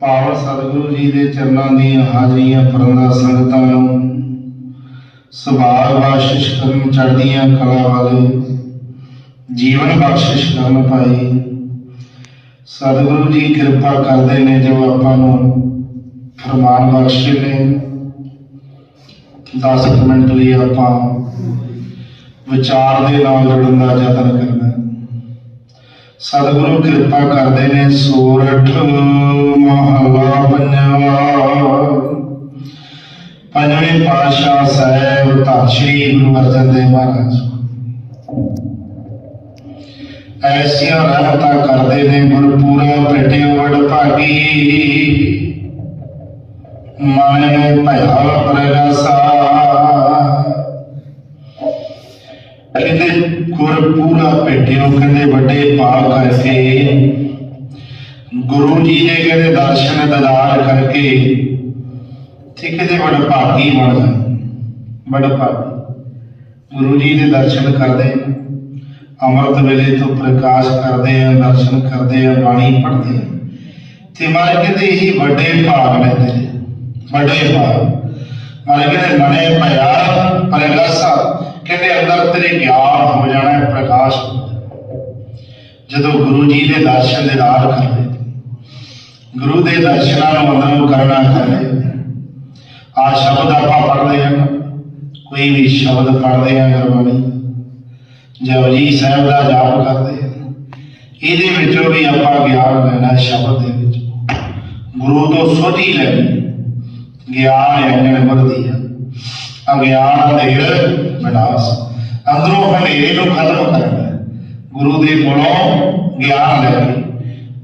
ਪਾਵਨ ਸਤਿਗੁਰੂ ਜੀ ਦੇ ਚਰਨਾਂ ਦੀਆਂ ਹਾਜ਼ਰੀਆਂ ਪਰੰਦਾ ਸੰਗਤਾਂ ਨੂੰ ਸੁਭਾਗ ਬਖਸ਼ਿਸ਼ ਕਰਨ ਚੜ੍ਹਦੀਆਂ ਕਲਾ ਵਾਲੇ, ਜੀਵਨ ਬਖਸ਼ਿਸ਼ ਕਰਨ ਪਾਈ ਸਤਿਗੁਰੂ ਜੀ ਕਿਰਪਾ ਕਰਦੇ ਨੇ ਜੋ ਆਪਾਂ ਨੂੰ ਫਰਮਾਨ ਬਖਸ਼ੇ ਨੇ। 10 ਮਿੰਟ ਲਈ ਆਪਾਂ ਵਿਚਾਰ ਦੇ ਨਾਲ ਜੁੜਨ ਦਾ ਯਤਨ ਕਰਨਾ ਸਤਿਗੁਰੂ ਕਿਰਪਾ ਕਰਦੇ ਨੇ ਸੂਰਠ ਮਹਲਾ ਪੰਜਵਾ। ਪੰਜਵੇਂ ਪਾਤਸ਼ਾਹ ਸਾਹਿਬ, ਧੰਨ ਸ਼੍ਰੀ ਗੁਰੂ ਅਰਜਨ ਦੇਵ ਮਹਾਰਾਜ। ਐਸੀਆਂ ਰਹਿਮਤਾਂ ਕਰਦੇ ਨੇ ਗੁਰਪੂਰਾ ਭੇਟਿਓ ਵਡ ਭਾਗੀ। ਮਨ ਭਇਆ ਪ੍ਰਗਾਸਾ ਪੂਰਾ ਭੇਟਿਓ ਕਹਿੰਦੇ ਵੱਡੇ ਭਾਗ ਕਰਕੇ ਗੁਰੂ ਜੀ ਦੇ ਕਹਿੰਦੇ ਦਰਸ਼ਨ ਦਦਾਰ ਕਰਕੇ ਤੇ ਕਹਿੰਦੇ ਭਾਗੀ ਬਣ ਜਾ ਵੱਡ ਭਾਗੀ। ਗੁਰੂ ਜੀ ਦੇ ਦਰਸ਼ਨ ਕਰਦੇ ਆ, ਵੇਲੇ ਤੋਂ ਪ੍ਰਕਾਸ਼ ਕਰਦੇ ਆ ਦਰਸ਼ਨ ਕਰਦੇ ਆ ਬਾਣੀ ਪੜ੍ਹਦੇ ਆ। ਤੇ ਮਾਰੇ ਕਹਿੰਦੇ ਇਹੀ ਵੱਡੇ ਭਾਗ ਨੇ ਤੇਰੇ ਵੱਡੇ ਭਾਗ। ਮਾਰੇ ਕਹਿੰਦੇ ਮਨੇ ਭਇਆ ਪ੍ਰਗਾਸਾ ਕਹਿੰਦੇ ਅੰਦਰ ਤੇਰੇ ਗਿਆਨ ਹੋ ਜਾਣਾ ਪ੍ਰਕਾਸ਼ ਜਦੋਂ ਗੁਰੂ ਜੀ ਦੇ ਦਰਸ਼ਨ ਦੇ ਨਾਲ ਕਰਦੇ, ਗੁਰੂ ਦੇ ਦਰਸ਼ਨਾਂ ਨੂੰ ਅੰਦਰੋਂ ਕਰਨਾ ਕਰਦੇ, ਆ ਸ਼ਬਦ ਆਪਾਂ ਪੜ੍ਹਦੇ ਹਾਂ ਕੋਈ ਵੀ ਸ਼ਬਦ ਪੜ੍ਹਦੇ ਹਾਂ ਗੁਰਬਾਣੀ। ਜਪਜੀ ਸਾਹਿਬ ਦਾ ਜਾਪ ਕਰਦੇ ਹਾਂ ਇਹਦੇ ਵਿੱਚੋਂ ਵੀ ਆਪਾਂ ਗਿਆਨ ਲੈਣਾ ਸ਼ਬਦ ਦੇ ਵਿੱਚ। ਗੁਰੂ ਤੋਂ ਸੋਝੀ ਲੈਣੀ, ਗਿਆਨ ਅੰਗਣ ਵਰਦੀ ਹੈ ਅਗਿਆਨ ਅੰਧੇਰ ਵਿਨਾਸ਼। ਅੰਦਰੋਂ ਹਨੇਰੇ ਨੂੰ ਖਤਮ ਕਰਦਾ ਗੁਰੂ ਦੇ ਕੋਲੋਂ ਗਿਆਨ ਲੈ ਕੇ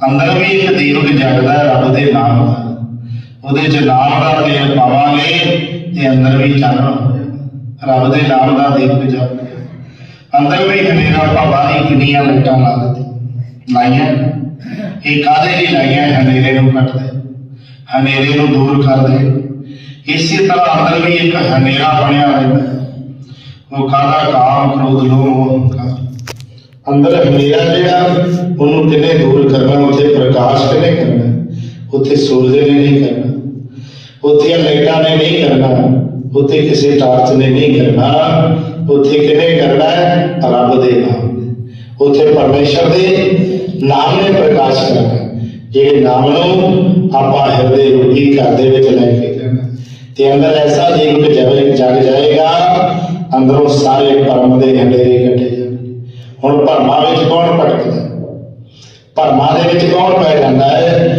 ਅੰਦਰ ਵੀ ਇੱਕ ਦੀਪਕ ਜਗਦਾ ਰੱਬ ਦੇ ਨਾਮ ਦਾ। ਉਹਦੇ ਚ ਨਾਮ ਦਾ ਤੇਲ ਪਾਵਾਂਗੇ ਤੇ ਅੰਦਰ ਵੀ ਚਾਨਣ ਹੋ ਜਾਏਗਾ ਰੱਬ ਦੇ ਨਾਮ ਦਾ ਦੀਪਕ ਜਗ ਅੰਦਰ ਵੀ ਹਨੇਰਾ ਭਾਵਾਂ ਦੀ ਕਿੰਨੀਆਂ ਲਾਈਟਾਂ ਲਾ ਦਿੱਤੀ ਲਾਈਆਂ। ਇਹ ਕਾਦੇ ਲਈ ਲਾਈਆਂ? ਹਨੇਰੇ ਨੂੰ ਕੱਟਦੇ। ਹਨੇਰੇ ਨੂੰ ਦੂਰ ਕਰਦੇ। ਇਸੇ ਤਰ੍ਹਾਂ ਅੰਦਰ ਵੀ ਇੱਕ ਹਨੇਰਾ ਬਣਿਆ ਰਹਿੰਦਾ ਹੈ। ਉਹ ਕਾਦਾ ਕਾਮ, ਕ੍ਰੋਧ, ਲੋਭ ਮੋਹ ਹੰਕਾਰ ਅੰਦਰ ਹਨੇਰਾ ਜਿਹੜਾ ਉਹਨੂੰ ਕਿਨੇ ਦੂਰ ਕਰਨਾ, ਉੱਥੇ ਪ੍ਰਕਾਸ਼ ਕਿਨੇ ਕਰਨਾ? ਉੱਥੇ ਸੂਰਜ ਨੇ ਨਹੀਂ ਕਰਨਾ। ਉੱਥੇ ਲਾਈਟਾਂ ਨੇ ਨਹੀਂ ਕਰਨਾ। ਉੱਥੇ ਕਿਸੇ ਟਾਰਚ ਨੇ ਨਹੀਂ ਕਰਨਾ। ਉੱਥੇ ਕਿਨੇ ਕਰਨਾ ਹੈ? ਰੱਬ ਦੇ ਨਾਮ ਨੇ। ਉੱਥੇ ਪਰਮੇਸ਼ਰ ਦੇ ਨਾਮ ਨੇ ਪ੍ਰਕਾਸ਼ ਕਰਨਾ ਜਿਹੜੇ ਨਾਮ ਨੂੰ ਆਪਾਂ ਹਿਰਦੇ ਰੂਪੀ ਘਰ ਦੇ ਵਿੱਚ ਲੈ ਕੇ ਜਾਣਾ ਤੇ ਅੰਦਰ ਐਸਾ ਦੀਪਕ ਜਗ ਜਾਏਗਾ, ਅੰਦਰੋਂ ਸਾਰੇ ਪਰਮ ਦੇ ਹਨੇਰੇ ਕੱਟੇ ਹੁਣ ਭਰਮਾਂ ਵਿੱਚ ਕੌਣ ਭਟਕਦਾ? ਭਰਮਾਂ ਦੇ ਵਿੱਚ ਕੌਣ ਪੈ ਜਾਂਦਾ ਹੈ?